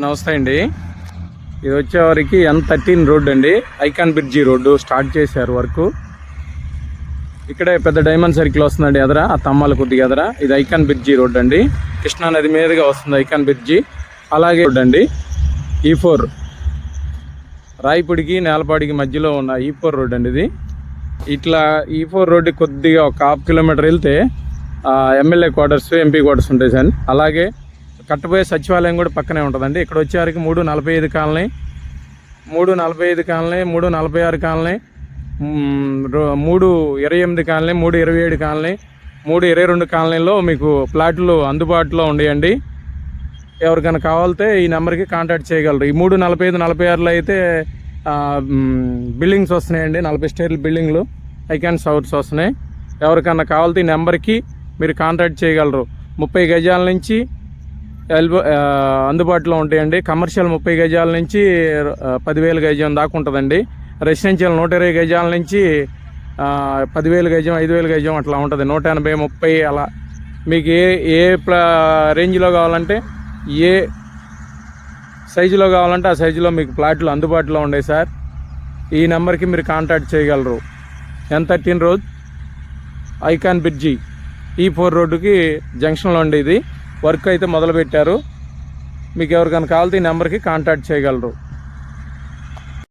నమస్తే అండి. ఇది వచ్చేవారికి ఎన్ థర్టీన్ రోడ్ అండి. ఐకాన్ బ్రిడ్జి రోడ్డు స్టార్ట్ చేశారు వర్క్. ఇక్కడే పెద్ద డైమండ్ సర్కిల్ వస్తుందండి ఎదరా ఆ తమ్మాల కొద్దిగా ఎదరా. ఇది ఐకాన్ బ్రిడ్జి రోడ్ అండి. కృష్ణా నది మీదుగా వస్తుంది ఐకాన్ బ్రిడ్జి అలాగే రోడ్ అండి. E ఈ ఫోర్ రాయిపూడికి నేలపాడికి మధ్యలో ఉన్న e ఈ ఫోర్ రోడ్ అండి ఇది. ఇట్లా e ఈ ఫోర్ రోడ్డు కొద్దిగా ఒక హాఫ్ కిలోమీటర్ వెళ్తే ఎమ్మెల్యే క్వార్టర్స్ ఎంపీ క్వార్టర్స్ ఉంటాయి సార్. అలాగే కట్టబోయే సచివాలయం కూడా పక్కనే ఉంటుందండి. ఇక్కడ వచ్చేవారికి మూడు నలభై ఐదు కాలనీ మూడు నలభై ఐదు కాలనీ మూడు నలభై ఆరు కాలనీ మూడు ఇరవై ఎనిమిది కాలనీ మూడు ఇరవై ఏడు కాలనీ మూడు ఇరవై రెండు కాలనీలో మీకు ప్లాట్లు అందుబాటులో ఉండేయండి. ఎవరికైనా కావాలితే ఈ నెంబర్కి కాంటాక్ట్ చేయగలరు. ఈ మూడు నలభై ఐదు నలభై ఆరులో అయితే బిల్డింగ్స్ వస్తున్నాయండి. నలభై స్టేర్ల బిల్డింగ్లు ఐకాన్స్ హౌస్ వస్తున్నాయి. ఎవరికన్నా కావాలితే ఈ నెంబర్కి మీరు కాంటాక్ట్ చేయగలరు. ముప్పై గజాల నుంచి అందుబాటులో ఉంటాయండి. కమర్షియల్ ముప్పై గజాల నుంచి పదివేల గజం దాకా ఉంటుందండి. రెసిడెన్షియల్ నూట ఇరవై గజాల నుంచి పదివేల గజం ఐదు వేల గజం అట్లా ఉంటుంది. నూట ఎనభై ముప్పై అలా. మీకు ఏ ఏ ప్లా రేంజ్లో కావాలంటే ఏ సైజులో కావాలంటే ఆ సైజులో మీకు ప్లాట్లు అందుబాటులో ఉన్నాయి సార్. ఈ నెంబర్కి మీరు కాంటాక్ట్ చేయగలరు. N thirteen road icon bridge E four రోడ్డుకి జంక్షన్లో ఉండేది. వర్క్ అయితే మొదలుపెట్టారు. మీకు ఎవరికైనా కావాలితే ఈ నెంబర్కి కాంటాక్ట్ చేయగలరు.